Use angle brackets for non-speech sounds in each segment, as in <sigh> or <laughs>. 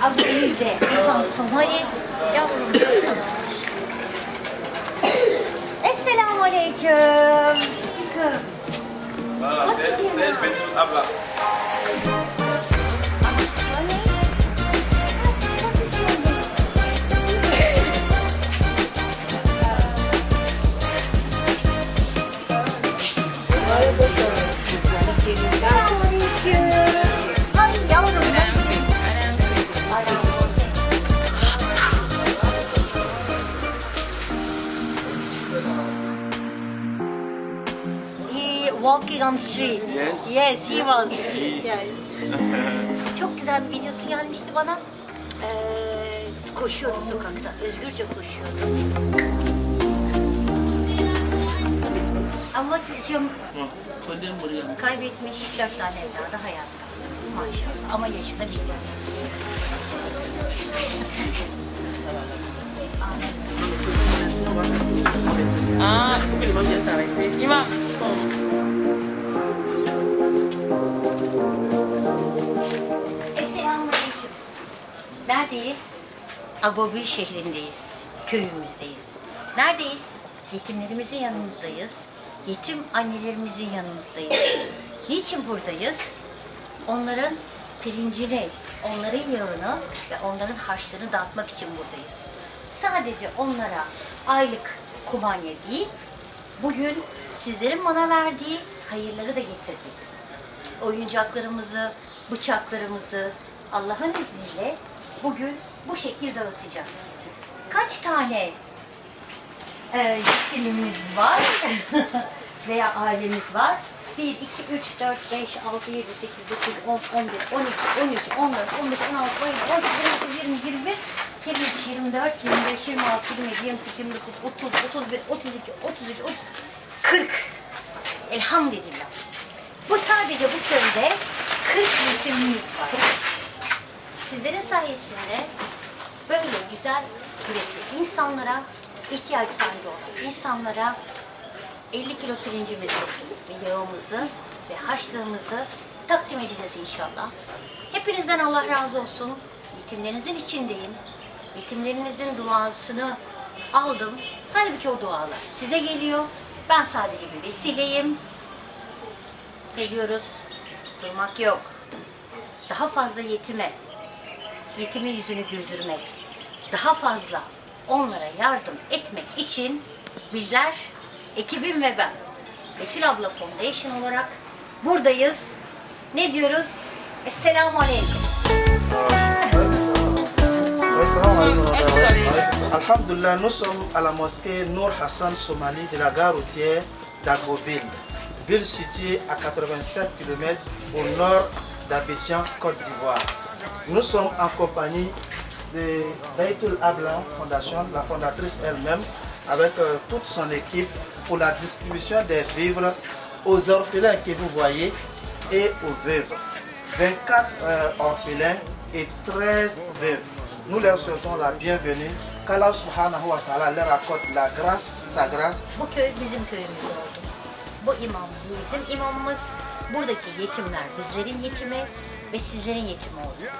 ve Agobin'de İnsan Somali yavrum sana. Esselamu Aleyküm. Voilà, c'est c'est Betul Abla. Walking on street. Yes. Yes, he was. Yes. <laughs> Çok güzel bir videosu gelmişti bana. Ee, koşuyordu sokakta. Özgürce koşuyordu. Ama şimdi kaybetmiş dört tane evladı hayatta. Maşallah. Ama yaşında bilmiyorum. Ah, imam. Agobi şehrindeyiz. Köyümüzdeyiz. Neredeyiz? Yetimlerimizin yanımızdayız. Yetim annelerimizin yanımızdayız. Niçin buradayız? Onların pirincini, onların yağını ve onların harçlarını dağıtmak için buradayız. Sadece onlara aylık kumanya değil, bugün sizlerin bana verdiği hayırları da getirdik oyuncaklarımızı, bıçaklarımızı Allah'ın izniyle bugün bu şekil dağıtacağız. Kaç tane e, yetimimiz var <laughs> veya ailemiz var? 1, 2, 3, 4, 5, 6, 7, 8, 9, 10, 11, 12, 13, 14, 15, 16, 17, 18, 19, 20, 21, 23, 24, 25, 26, 27, 28, 29, 30, 31, 32, 33, 30, 40. Elhamdülillah. Bu sadece bu köyde 40 yetimimiz var. Sizlerin sayesinde böyle güzel üretip insanlara ihtiyaç sahibi olan insanlara 50 kilo pirincimizi ve yağımızı ve harçlığımızı takdim edeceğiz inşallah. Hepinizden Allah razı olsun. Yetimlerinizin içindeyim. Yetimlerinizin duasını aldım. Halbuki o dualar size geliyor. Ben sadece bir vesileyim. Geliyoruz. Durmak yok. Daha fazla yetime, yetimin yüzünü güldürmek, daha fazla onlara yardım etmek için bizler, ekibim ve ben, Betül Abla Foundation olarak buradayız. Ne diyoruz? Esselamu Aleyküm. Alhamdulillah, nous sommes à la mosquée Nour Hassan Somali de la gare routière d'Agroville, ville située à 87 km au nord d'Abidjan, Côte d'Ivoire. Nous sommes en compagnie de Baitul Abla Fondation, la fondatrice elle-même, avec euh, toute son équipe pour la distribution des vivres aux orphelins que vous voyez et aux veuves. 24 euh, orphelins et 13 veuves. Nous leur souhaitons la bienvenue. Qu'Allah subhanahu wa ta'ala leur accorde la grâce, sa grâce. Bu imam bizim imamımız. Buradaki yetimler bizlerin yetimi ve sizlerin yetimi oldu.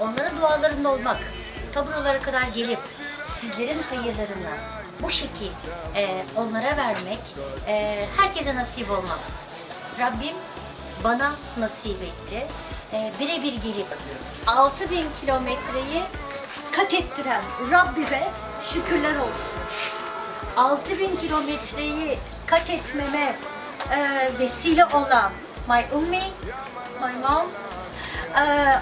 Onların dualarında olmak, taburalara kadar gelip sizlerin hayırlarını bu şekil e, onlara vermek e, herkese nasip olmaz. Rabbim bana nasip etti. E, birebir gelip 6000 kilometreyi kat ettiren Rabbime şükürler olsun. 6000 kilometreyi kat etmeme e, vesile olan my ummi, my mom, e,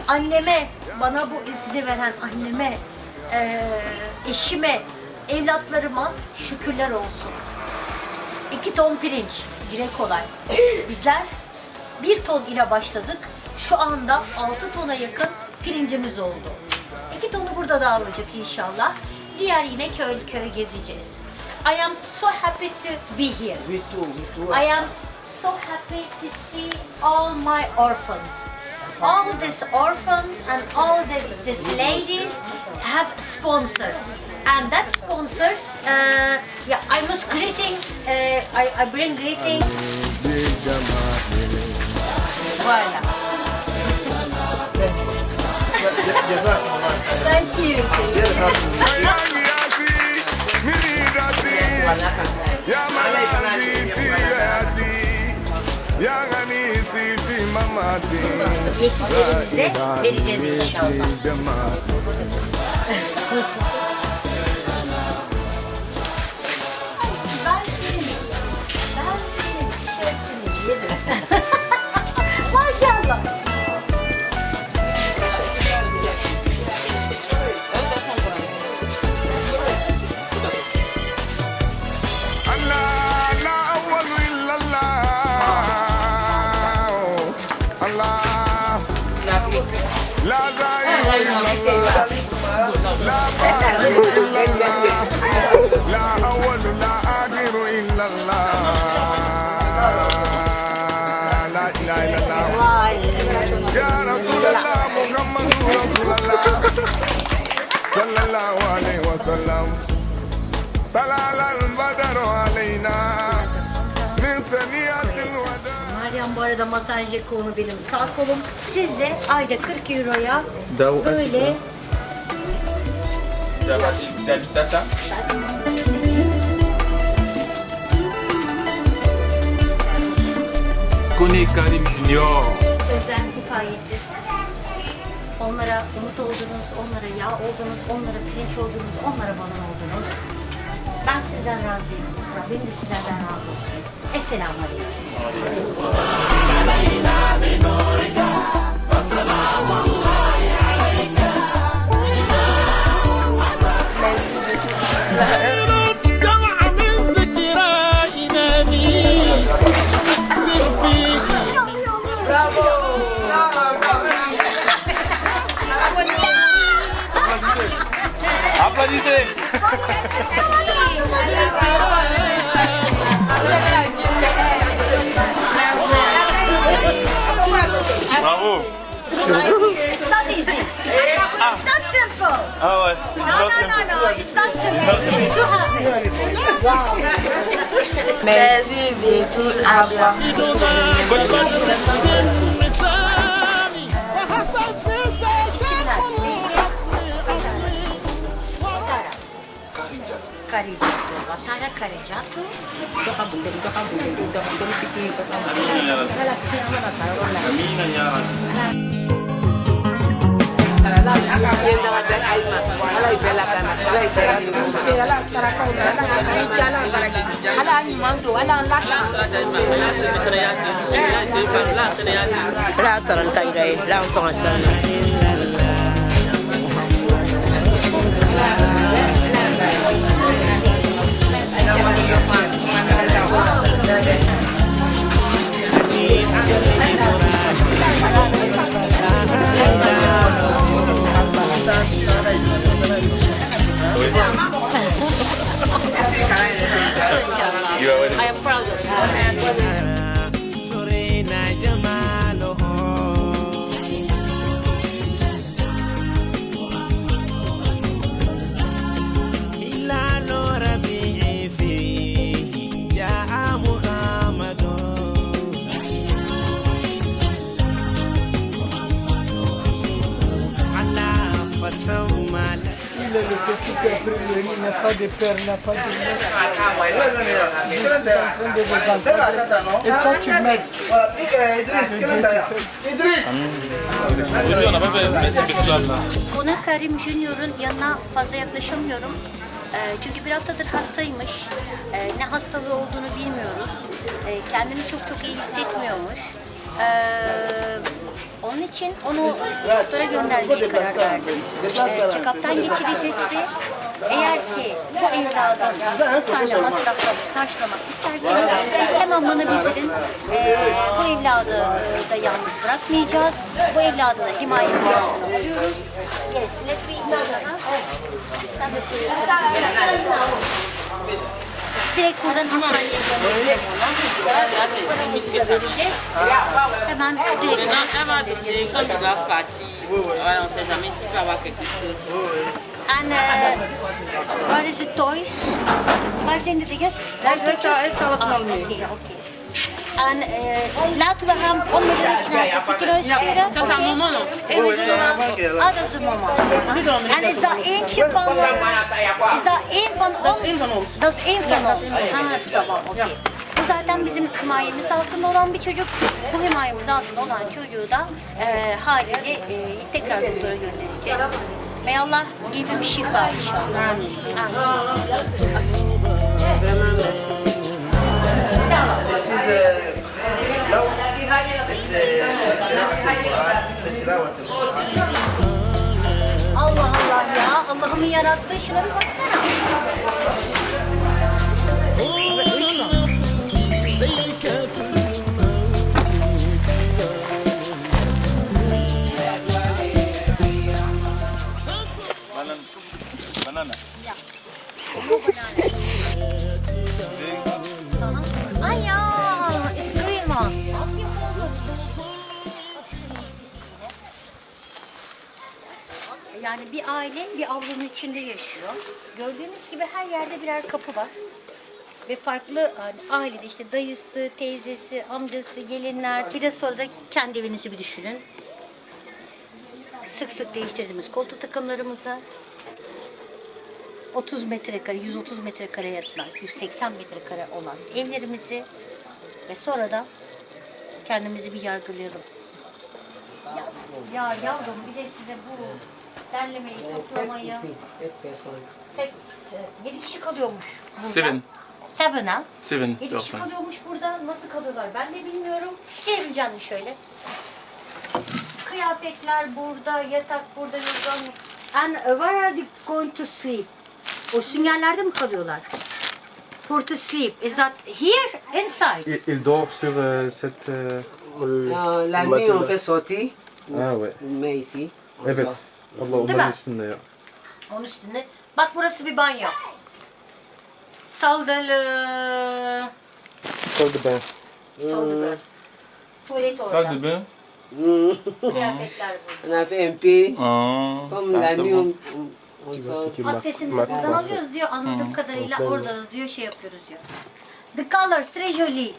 anneme, bana bu izni veren anneme, e, eşime, evlatlarıma şükürler olsun. 2 ton pirinç, dile kolay. Bizler 1 ton ile başladık. Şu anda 6 tona yakın pirincimiz oldu. 2 tonu burada dağılacak inşallah. Diğer yine köy köy gezeceğiz. I am so happy to be here. We too, we too. I am so happy to see all my orphans. All these orphans and all these, these ladies have sponsors. And that sponsors, uh, yeah, I must greeting, uh, I, I bring greeting Voilà. Jazakumullah khairan. Thank you. Yetkililerimize vereceğiz inşallah. <laughs> صلى الله عليه وسلم طلع البدر علينا Ben bu arada masaj konu benim sağ kolum. Siz de ayda 40 euroya böyle... Kone Karim Junior. Özlenti kayesiz. Onlara umut oldunuz, onlara yağ oldunuz, onlara pirinç oldunuz, onlara balon oldunuz. Ben sizden razıyım. Rabbim de sizlerden razı olsun. Esselamu Aleyküm. Aplaudissez Bravo. It's not easy. It's not simple. Oh, uh, it's no, no. No, no, it's. Not simple. It's too hard. Wow. Merci de tout avoir. karicatto, batara caricatto, doka bukum, doka bukum, doka bukum, siki, doka bukum, doka bukum, doka bukum, doka bukum, You Kona Karim Junior'un yanına fazla yaklaşamıyorum. Ee, çünkü bir haftadır hastaymış. Ee, ne hastalığı olduğunu bilmiyoruz. Ee, kendini çok çok iyi hissetmiyormuş. Onun için onu doktora göndermeye karar verdim. Ee, check-up'tan geçirecekti. Eğer ki bu evladın hastane masraflarını karşılamak isterseniz hemen bana bildirin. Ee, bu evladı da yalnız bırakmayacağız. Bu evladı da himaye altına alıyoruz. Me Sen de Direkt buradan hastaneye göndereceğiz ona. Vereceğiz. Hemen direkt Maintenant, elle va tu dois partir, voilà, on ne sait jamais si vas avoir quelque chose. And uh, what is the toys? What is in the tell us Ah, now, okay, okay. En eh, laten we hem onmiddellijk naar de ziekenhuis sturen. Un moment qui est là. Ah, dat is het moment. En is dat eentje van... eh, Is dat één van ons? één van ons. Dat is één van ons. Tamam, okey. Bu zaten bizim himayemiz altında olan bir çocuk. Bu himayemiz altında olan çocuğu da e, haliyle e, tekrar doktora göndereceğiz. Ve Allah gibi şifa inşallah. Amin. Allah Allah ya. Allah'ımı yarattığı şuna bir baksana. Ay ya. It's green. Yani bir aile bir avlunun içinde yaşıyor. Gördüğünüz gibi her yerde birer kapı var. Ve farklı hani ailede işte dayısı, teyzesi, amcası, gelinler. Bir de sonra da kendi evinizi bir düşünün. Sık sık değiştirdiğimiz koltuk takımlarımıza 30 metrekare, 130 metrekare yatlar, 180 metrekare olan evlerimizi ve sonra da kendimizi bir yargılayalım. Ya, ya yavrum bir de size bu derlemeyi, toplamayı... Set, yedi kişi kalıyormuş burada. Seven. Seven ha? Seven Yedi kişi kalıyormuş burada. Nasıl kalıyorlar ben de bilmiyorum. Çevireceğim şöyle. Kıyafetler burada, yatak burada, yorgan. And where are they going to sleep? O süngerlerde mi kalıyorlar? For to sleep. Is that here? Inside? Il, il dort sur euh, cette... euh, Euh, la nuit, on fait sortir, Ah ouais. met ici. on Evet. dort. Allah Değil onların mi? üstünde ya. Onun üstünde. Bak burası bir banyo. Saldalı. Sol de bain. Saldalı. Tuvalet orada. Salle de bain. Kıyafetler burada. On a fait un peu, Ah, comme la nuit, on. Abdestimizi buradan alıyoruz diyor. Anladığım kadarıyla orada da diyor şey yapıyoruz diyor. The <laughs> colors, joli.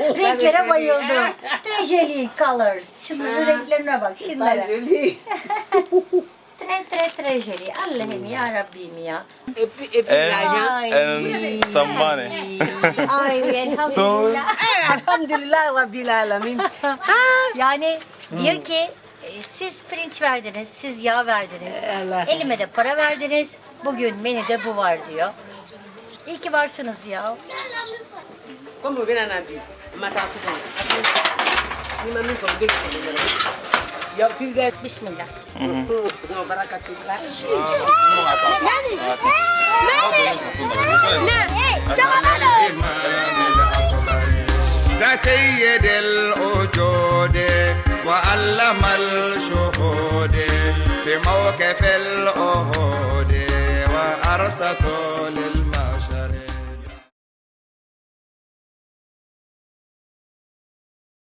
Renklere bayıldım. Joli colors. Şunların renklerine bak. Şunlara. Très très très joli. Allah'ım ya Rabbim ya. Et puis l'argent. Ay. And some money. Ay <laughs> elhamdülillah. Alhamdulillah, Rabbil Alamin. <laughs> Yani diyor ki e, siz pirinç verdiniz, siz yağ verdiniz. Allah. Elime de para verdiniz. Bugün menüde bu var diyor. İyi ki varsınız ya. Comme on vient en Abi, on m'a tout comme Ni m'a mis comme deux kilos. Yo, fil de Bismillah. No, barakatullah. وعلم الشهود في موقف الأهود وأرسطو لل